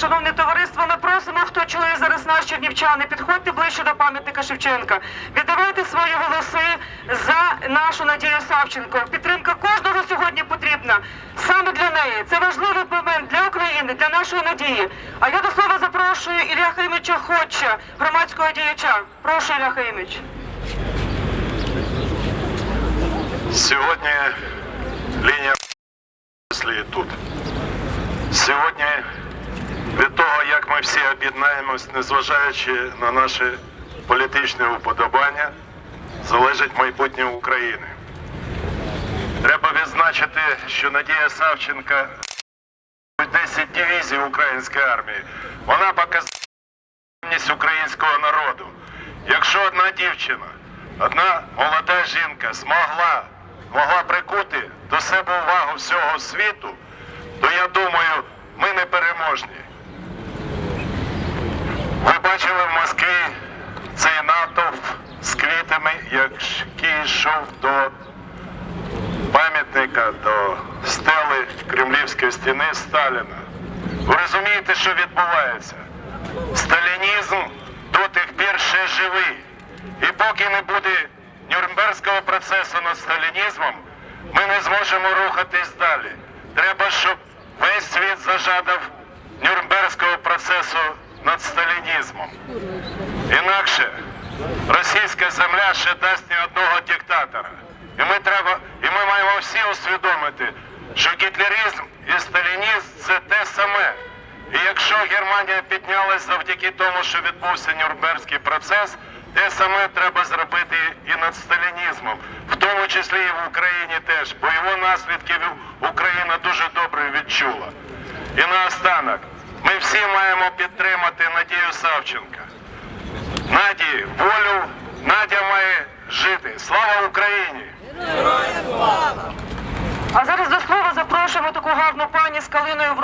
Шановне товариство, ми просимо, хто чує зараз нас, чернівчани, підходьте ближче до пам'ятника Шевченка. Віддавайте свої голоси за нашу Надію Савченко. Підтримка кожного сьогодні потрібна саме для неї. Це важливий момент для України, для нашої надії. А я до слова запрошую Ілля Химича Ходча, громадського діяча. Прошу, Ілля Химич. Сьогодні лінія тут. Всі об'єднаємось, незважаючи на наші політичні уподобання, залежить майбутнє України. Треба відзначити, що Надія Савченка 10 дивізій української армії. Вона показала українського народу. Якщо одна дівчина, одна молода жінка змогла, могла прикути до себе увагу всього світу, то я думаю, ми не переможні. Який йшов до пам'ятника, до стели Кремлівської стіни Сталіна. Ви розумієте, що відбувається? Сталінізм до тих пір ще живий. І поки не буде Нюрнберзького процесу над сталінізмом, ми не зможемо рухатись далі. Треба, щоб весь світ зажадав Нюрнберзького процесу над сталінізмом. Інакше російська земля ще дасть не одного диктатора. І ми треба, і ми маємо всі усвідомити, що гітлеризм і сталінізм це те саме. І якщо Германія піднялась завдяки тому, що відбувся Нюрнберзький процес, те саме треба зробити і над сталінізмом, в тому числі і в Україні теж, бо його наслідки Україна дуже добре відчула. І наостанок, ми всі маємо підтримати Надію Савченка. Наді, волю, Надя має жити. Слава Україні! А зараз до слова запрошуємо таку гарну пані з калиною